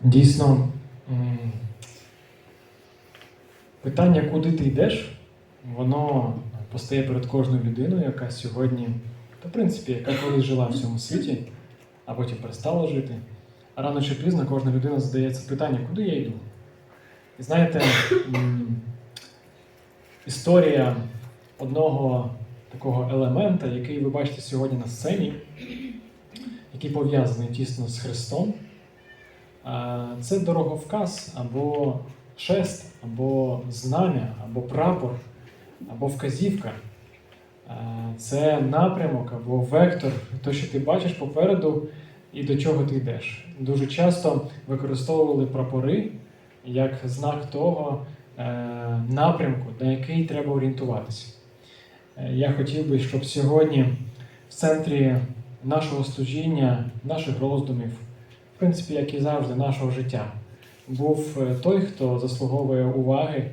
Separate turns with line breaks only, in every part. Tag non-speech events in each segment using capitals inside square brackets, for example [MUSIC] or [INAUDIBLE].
Дійсно, питання, куди ти йдеш, воно постає перед кожною людиною, яка сьогодні, та в принципі, яка колись жила в цьому світі, а потім перестала жити. А рано чи пізно кожна людина задається питання, куди я йду? І знаєте, історія одного такого елемента, який ви бачите сьогодні на сцені, який пов'язаний тісно з Христом. Це дороговказ або шест, або знам'я, або прапор, або вказівка. Це напрямок або вектор, то, що ти бачиш попереду і до чого ти йдеш. Дуже часто використовували прапори як знак того е, напрямку, на який треба орієнтуватися. Е, Я хотів би, щоб сьогодні в центрі нашого служіння, наших роздумів, в принципі, як і завжди, нашого життя, був е, той, хто заслуговує уваги,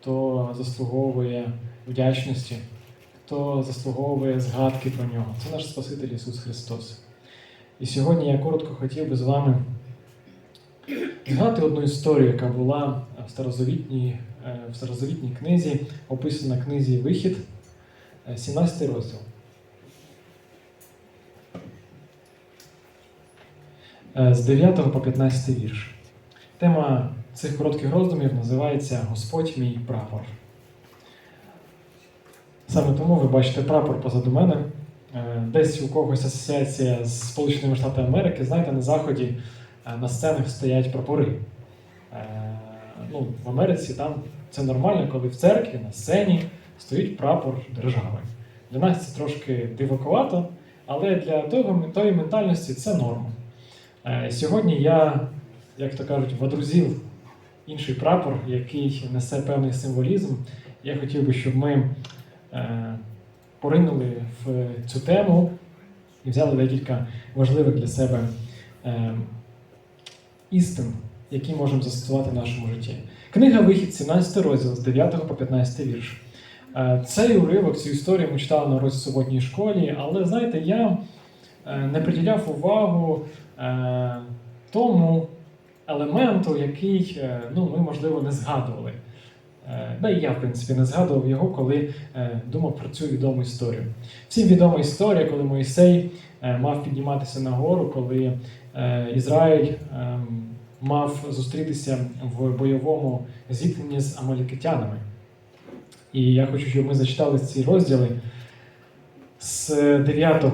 хто заслуговує вдячності, хто заслуговує згадки про нього. Це наш Спаситель Ісус Христос. І сьогодні я коротко хотів би з вами згадати одну історію, яка була в старозавітній, е, в старозавітній книзі, описана в книзі Вихід, е, 17 розділ. Е, З 9 по 15 вірш. Тема цих коротких роздумів називається Господь мій прапор. Саме тому ви бачите прапор позаду мене. Е, Десь у когось асоціація з Сполученими Штатами Америки, знаєте, на заході е, на сценах стоять прапори. Е, Ну, в Америці там це нормально, коли в церкві на сцені стоїть прапор держави. Для нас це трошки дивакувато, але для тої ментальності це норма. Е, Сьогодні я, як то кажуть, водрузив інший прапор, який несе певний символізм. Я хотів би, щоб ми е, поринули в цю тему і взяли декілька важливих для себе е, істин, які можемо застосувати в нашому житті. Книга Вихід, 17 розділ з 9 по 15 вірш. Цей уривок, цю історію ми читали на уроці суботній школі, але знаєте, я не приділяв увагу тому елементу, який е, ну, ми, можливо, не згадували. Е, Да і я, в принципі, не згадував його, коли е, думав про цю відому історію. Всім відома історія, коли Моїсей е, мав підніматися на гору, коли е, Ізраїль е, мав зустрітися в бойовому зіткненні з амалікитянами. І я хочу, щоб ми зачитали ці розділи з 9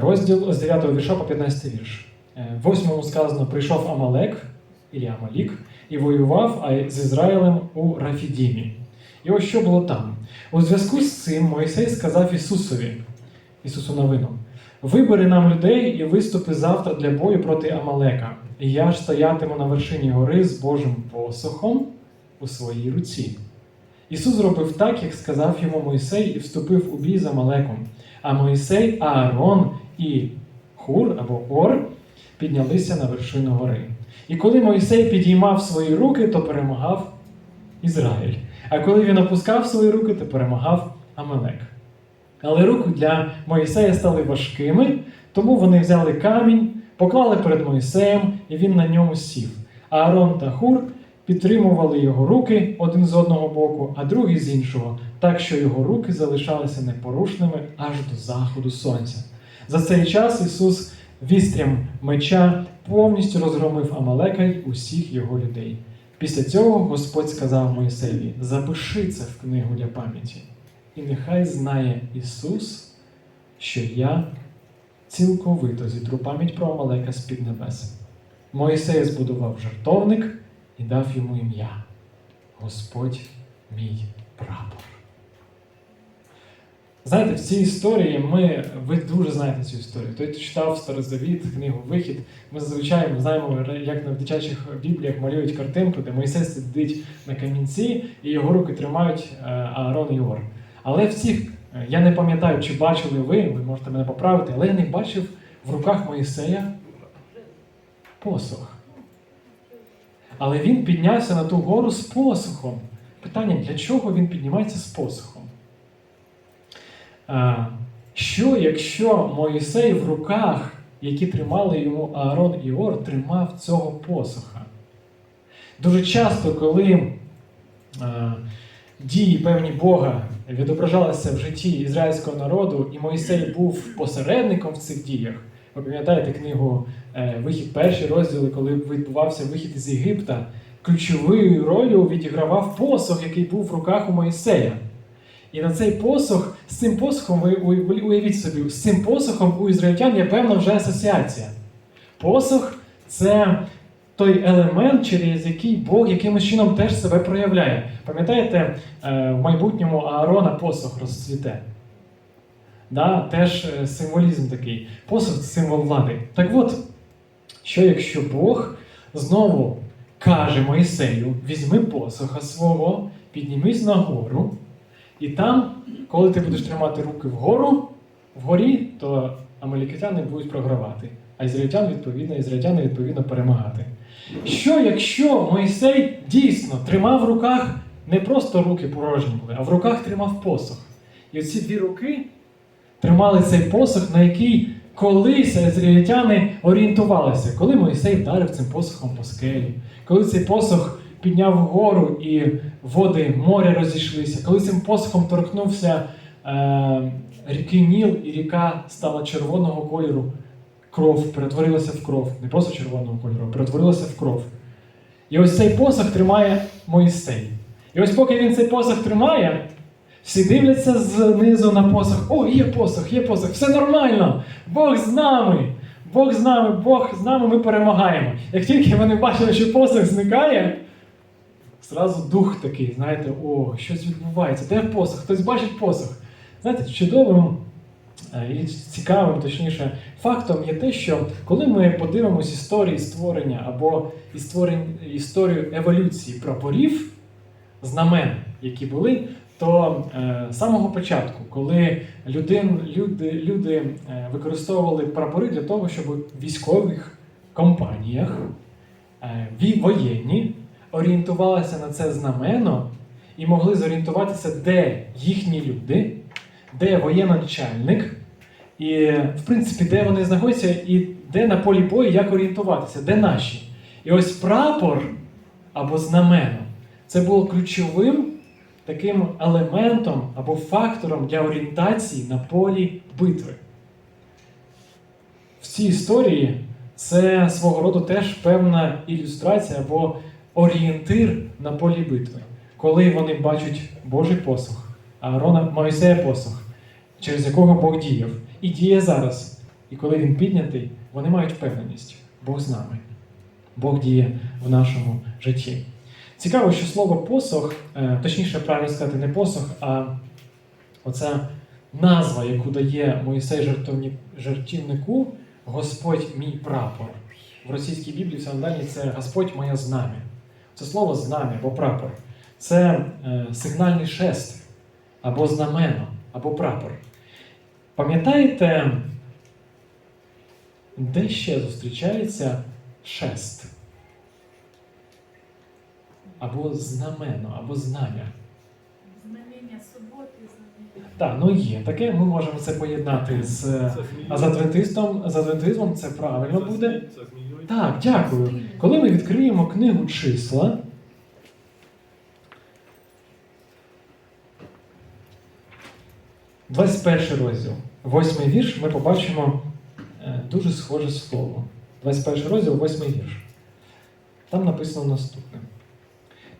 розділу, з 9 вірша по 15 вірш. Е, В восьмому сказано: прийшов Амалек, і Амалік, і воював з Ізраїлем у Рафідімі. І ось що було там. У зв'язку з цим Мойсей сказав Ісусові, Ісусу новину: Вибери нам людей і виступи завтра для бою проти Амалека. І я ж стоятиму на вершині гори з Божим посохом у своїй руці. Ісус зробив так, як сказав йому Мойсей, і вступив у бій з Амалеком. А Мойсей, Аарон і Хур або Ор піднялися на вершину гори. І коли Мойсей підіймав свої руки, то перемагав Ізраїль. А коли він опускав свої руки, то перемагав Амелек. Але руки для Моїсея стали важкими, тому вони взяли камінь, поклали перед Моїсеєм, і він на ньому сів. А Аарон та Хур підтримували його руки один з одного боку, а другий з іншого, так що його руки залишалися непорушними аж до заходу сонця. За цей час Ісус вістрям меча повністю розгромив Амалека й усіх його людей. Після цього Господь сказав Моїсеєві: запиши це в книгу для пам'яті, і нехай знає Ісус, що я цілковито зітру пам'ять про Амалека з-під небес. Моїсей збудував жертовник і дав йому ім'я Господь мій прапор. Знаєте, в цій історії ми, ви дуже знаєте цю історію. Хто читав Старозавіт, книгу Вихід, ми зазвичай ми знаємо, як на дитячих бібліях малюють картинку, де Мойсей сидить на камінці і його руки тримають е, Аарон і Ор. Але в цих, е, я не пам'ятаю, чи бачили ви, ви можете мене поправити, але я не бачив в руках Моїсея посох. Але він піднявся на ту гору з посохом. Питання, для чого він піднімається з посохом? А, Що, якщо Моїсей в руках які тримали йому Аарон і Ор, тримав цього посоха. Дуже часто, коли дії певні Бога відображалися в житті ізраїльського народу, і Мойсей був посередником в цих діях. Ви пам'ятаєте книгу е, Вихід перші розділи, коли відбувався вихід із Єгипта, ключовою ролью відігравав посох, який був в руках у Моїсея. І на цей посох, з цим посохом, ви уявіть собі, з цим посохом у ізраїльтян є певна вже асоціація. Посох це той елемент, через який Бог якимось чином теж себе проявляє. Пам'ятаєте, е, в майбутньому Аарона посох розцвіте. Да, теж е, символізм такий. Це символ влади. Так от, що якщо Бог знову каже Моїсею: візьми посоха свого, піднімись на гору, і там, коли ти будеш тримати руки вгору, вгорі, то амалікитяни будуть програвати, а ізраїльтян, відповідно, ізраїльтяни відповідно перемагати. Що якщо Мойсей дійсно тримав в руках не просто руки порожні були, а в руках тримав посох? І оці дві руки тримали цей посох, на який колись ізраїльтяни орієнтувалися, коли Мойсей вдарив цим посохом по скелі, коли цей посох підняв вгору і води моря розійшлися, коли цим посохом торкнувся е, ріки Ніл, і ріка стала червоного кольору, кров перетворилася в кров, не просто червоного кольору, а перетворилася в кров. І ось цей посох тримає Моїсей. І ось поки він цей посох тримає, всі дивляться знизу на посох. О, є посох, є посох, все нормально. Бог з нами. Бог з нами, Бог з нами, ми перемагаємо. Як тільки вони бачили, що посох зникає, зразу дух такий, знаєте, о, щось відбувається. Де посох? Хтось бачить посох. Знаєте, чудовим е, і цікавим, точніше, фактом є те, що коли ми подивимось історії створення або історію еволюції прапорів, знамен, які були, то е, з самого початку, коли людин, люди, люди е, використовували прапори для того, щоб у військових компаніях е, воєнні орієнтувалися на це знамено і могли зорієнтуватися, де їхні люди, де воєначальник, і, в принципі, де вони знаходяться, і де на полі бою як орієнтуватися, де наші. І ось прапор або знамено це було ключовим таким елементом або фактором для орієнтації на полі битви. В цій історії це свого роду теж певна ілюстрація або орієнтир на полі битви, коли вони бачать Божий посох, Аарона Моїсея посох, через якого Бог діяв, і діє зараз. І коли він піднятий, вони мають впевненість, Бог з нами, Бог діє в нашому житті. Цікаво, що слово посох, е, точніше, правильно сказати, не посох, а оця назва, яку дає Моїсей жертівнику, Господь мій прапор. В російській Біблії в Сандалі це Господь моє знам'я. Це слово знам'я або прапор. Це е, сигнальний шест, або знамено, або прапор. Пам'ятаєте, де ще зустрічається шест? Або знамено, або знам'я.
Знамення суботи, знамення.
Так, ну є таке, ми можемо це поєднати з е, а з адвентистом, з адвентизмом це правильно буде. Так, дякую. Коли ми відкриємо книгу числа, Двадцять перший розділ, восьмий вірш, ми побачимо е, дуже схоже слово. 21 розділ, восьмий вірш. Там написано наступне.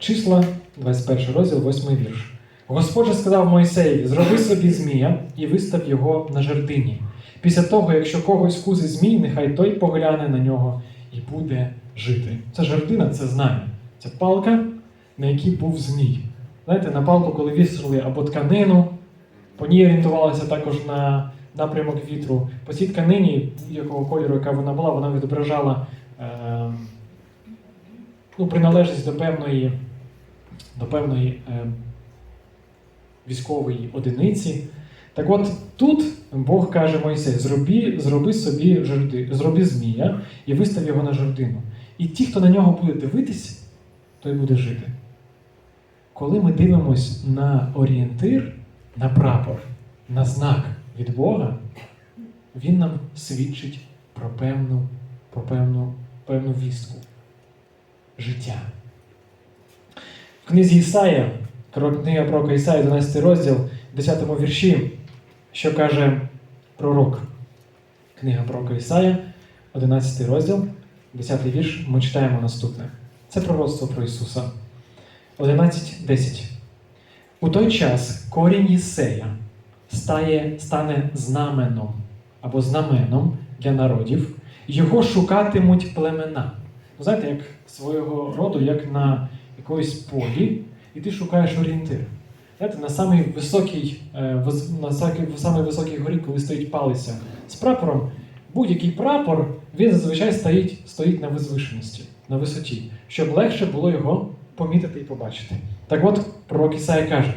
Числа, 21 розділ, восьмий вірш. Господь сказав Мойсеєві: зроби собі змія і вистав його на жердині. Після того, якщо когось вкусить змій, нехай той погляне на нього і буде жити. Це жердина, це знам'я. Це палка, на якій був змій. Знаєте, на палку, коли вісили або тканину, по ній орієнтувалися також на напрямок вітру. По цій тканині, будь-якого кольору, яка вона була, вона відображала е, ну, приналежність до певної, до певної е, військової одиниці. Так от тут Бог каже Мойсей: зроби, зроби собі жерди, зроби змія і вистав його на жердину. І ті, хто на нього буде дивитись, той буде жити. Коли ми дивимось на орієнтир, на прапор, на знак від Бога, він нам свідчить про певну, про певну, певну вістку життя. В книзі Ісая, книга пророка Ісая, 12 розділ, 10 вірші, що каже пророк. Книга пророка Ісая, 11 розділ, 10 вірш, ми читаємо наступне. Це пророцтво про Ісуса. 11.10. У той час корінь Єсея стає, стане знаменом або знаменом для народів, його шукатимуть племена. Ну, знаєте, як свого роду, як на якоїсь полі, і ти шукаєш орієнтир. Знаєте, на самій високій, е, на самій- високій горі, коли стоїть палиця з прапором, будь-який прапор, він зазвичай стоїть, стоїть на возвишеності, на висоті, щоб легше було його помітити і побачити. Так от, пророк Ісая каже: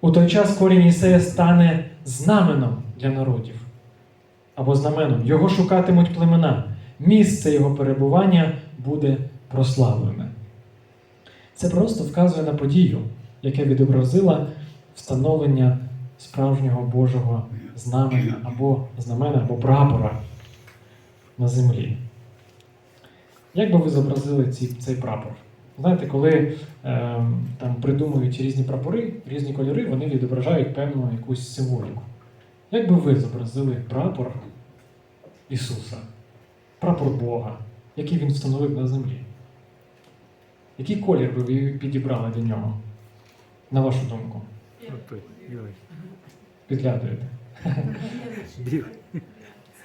у той час корінь Ісея стане знаменом для народів або знаменом. Його шукатимуть племена. Місце його перебування буде прославлене. Це просто вказує на подію, яка відобразила встановлення справжнього Божого знамення або знамена, або прапора на землі. Як би ви зобразили ці, цей прапор? Знаєте, коли е, там придумують різні прапори, різні кольори, вони відображають певну якусь символіку. Як би ви зобразили прапор Ісуса, прапор Бога, який Він встановив на землі? Який колір би ви підібрали до нього, на вашу думку? Підглядуєте. [LAUGHS]
Білий.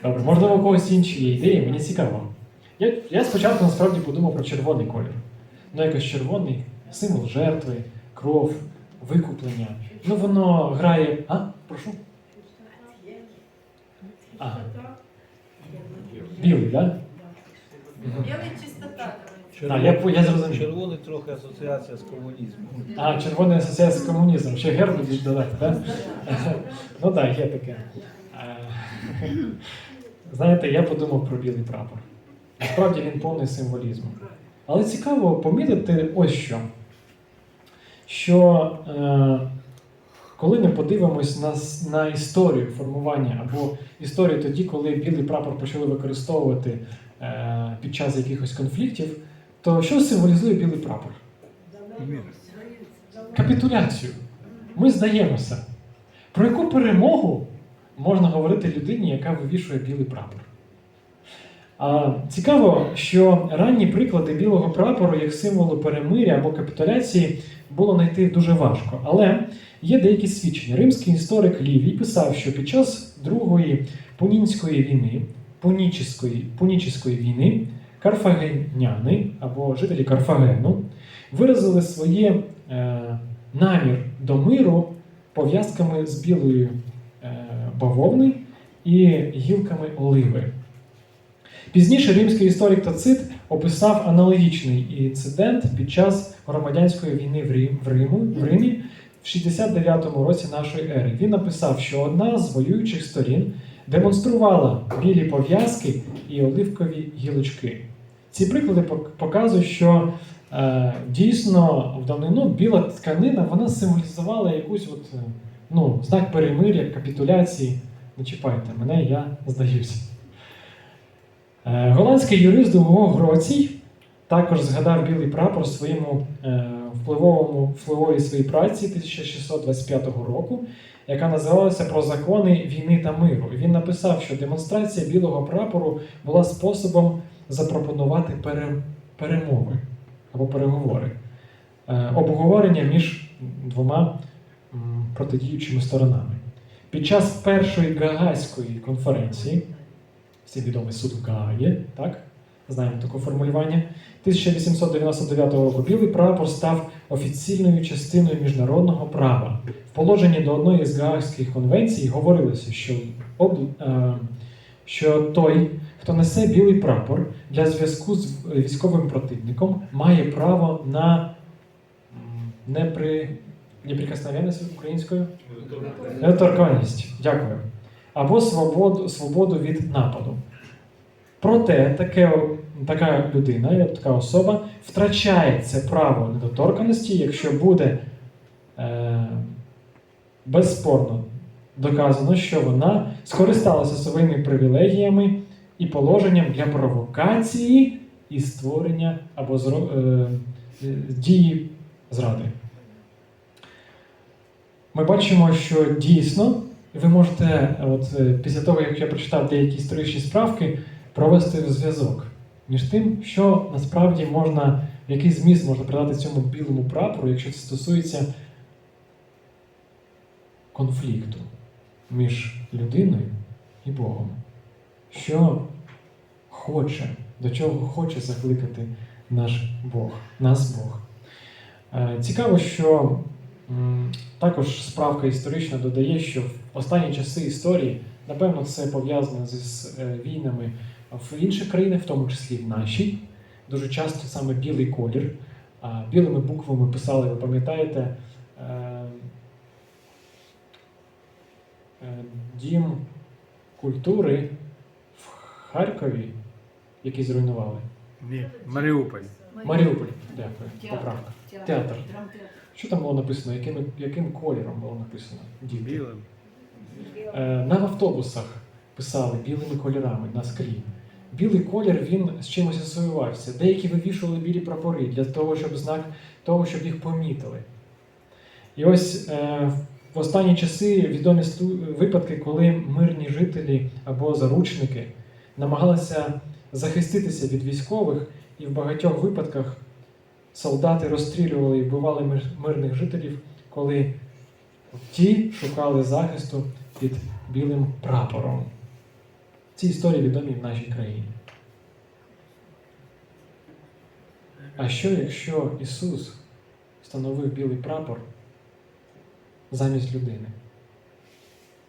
Добре, можливо, у когось інші є ідеї, мені цікаво. Я, я спочатку насправді подумав про червоний колір. Ну, якось червоний символ жертви, кров, викуплення. Ну, воно грає. А? Прошу? Ага. Білий, так? Да?
Білий чистота.
Так, я, я зрозумів.
Червоний трохи асоціація з комунізмом.
А, червоний асоціація з комунізмом. Ще герб додати, так? Ну так, є таке. Е, Знаєте, я подумав про білий прапор. Насправді він повний символізму. Але цікаво помітити ось що. Що е, коли ми подивимось на, на історію формування або історію тоді, коли білий прапор почали використовувати е, під час якихось конфліктів, то що символізує білий прапор? Капітуляцію. Ми здаємося. Про яку перемогу можна говорити людині, яка вивішує білий прапор? А, цікаво, що ранні приклади білого прапору як символу перемиря або капітуляції було знайти дуже важко. Але є деякі свідчення. Римський історик Лівій писав, що під час Другої Пунінської війни, Пунічської, Пунічської війни, карфагеняни або жителі Карфагену виразили своє е, намір до миру пов'язками з білої е, бавовни і гілками оливи. Пізніше римський історик Тацит описав аналогічний інцидент під час громадянської війни в, Рим, в, Риму, в Римі в 69-му році нашої ери. Він написав, що одна з воюючих сторін демонструвала білі пов'язки і оливкові гілочки. Ці приклади показують, що е, дійсно в давнину біла тканина вона символізувала якусь от, е, ну, знак перемир'я, капітуляції. Не чіпайте мене, я здаюся. Е, голландський юрист Дуго Гроцій також згадав білий прапор в своєму е, впливовому впливовій своїй праці 1625 року, яка називалася Про закони війни та миру. І він написав, що демонстрація білого прапору була способом запропонувати пере, перемови або переговори, е, обговорення між двома протидіючими сторонами. Під час першої Гаагської конференції, всім відомий суд в Гаагі, так? Знаємо таке формулювання. 1899 року білий прапор став офіційною частиною міжнародного права. В положенні до одної з Гаагських конвенцій говорилося, що, об, е, що той, хто несе білий прапор для зв'язку з військовим противником, має право на непри... неприкосновенність українською Недоторканність, дякую. Або свободу, свободу від нападу. Проте таке, така людина, така особа втрачає це право недоторканості, якщо буде е, безспорно доказано, що вона скористалася своїми привілегіями і положенням для провокації і створення або зро- е, е, дії зради. Ми бачимо, що дійсно ви можете, от е, після того, як я прочитав деякі історичні справки, провести зв'язок між тим, що насправді можна, який зміст можна придати цьому білому прапору, якщо це стосується конфлікту між людиною і Богом. Що хоче, до чого хоче закликати наш Бог, нас Бог. Е, Цікаво, що також справка історична додає, що в останні часи історії, напевно, це пов'язано з е, війнами в інших країнах, в тому числі в нашій. Дуже часто саме білий колір. Білими буквами писали, ви пам'ятаєте, е, дім культури Харкові, який зруйнували.
Ні, Маріуполь.
Маріуполь, дякую,
Театр.
поправка.
Театр.
Театр. Що там було написано? Яким, яким кольором було написано? Діти?
Білим.
Е, На автобусах писали білими кольорами на склі. Білий колір він з чимось асоціювався. Деякі вивішували білі прапори для того, щоб знак того, щоб їх помітили. І ось е, в останні часи відомі випадки, коли мирні жителі або заручники намагалися захиститися від військових, і в багатьох випадках солдати розстрілювали і вбивали мирних жителів, коли ті шукали захисту під білим прапором. Ці історії відомі в нашій країні. А що, якщо Ісус встановив білий прапор замість людини?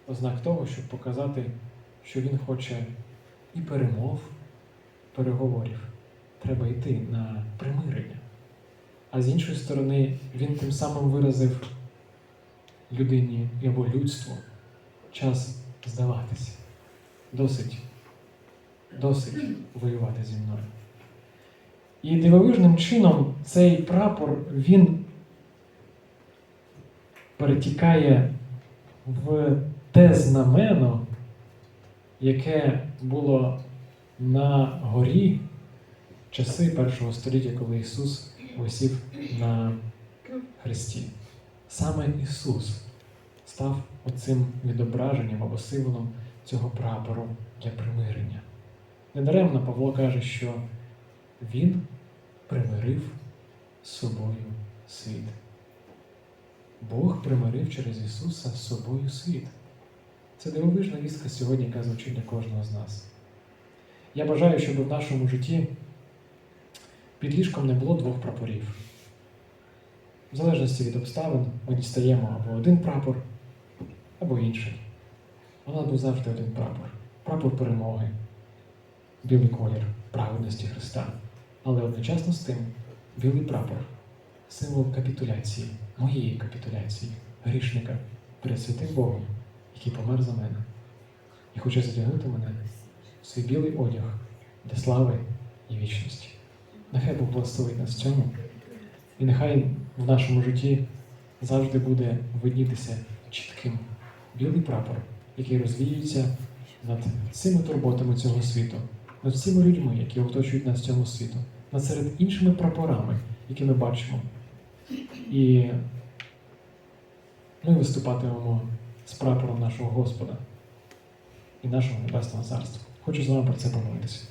Ознак того, щоб показати, що Він хоче і перемов, переговорів. Треба йти на примирення. А з іншої сторони, він тим самим виразив людині або людству час здаватися. Досить, досить воювати зі мною. І дивовижним чином цей прапор він перетікає в те знамено, яке було на горі часи першого століття, коли Ісус висів на хресті. Саме Ісус став оцим відображенням або символом цього прапору для примирення. Недаремно Павло каже, що Він примирив з собою світ. Бог примирив через Ісуса з собою світ. Це дивовижна вістка сьогодні, яка звучить для кожного з нас. Я бажаю, щоб в нашому житті під ліжком не було двох прапорів. В залежності від обставин ми дістаємо або один прапор, або інший. Вона був завжди один прапор. Прапор перемоги, білий колір праведності Христа. Але одночасно з тим білий прапор символ капітуляції, моєї капітуляції, грішника перед святим Богом, який помер за мене і хоче задягнути мене в свій білий одяг для слави і вічності. Нехай Бог благословить нас в цьому. І нехай в нашому житті завжди буде виднітися чітким білий прапор, який розвіюється над всіми турботами цього світу, над всіма людьми, які оточують нас в цьому світу, над серед іншими прапорами, які ми бачимо. І ми виступатимемо з прапором нашого Господа і нашого Небесного Царства. Хочу з вами про це помолитися.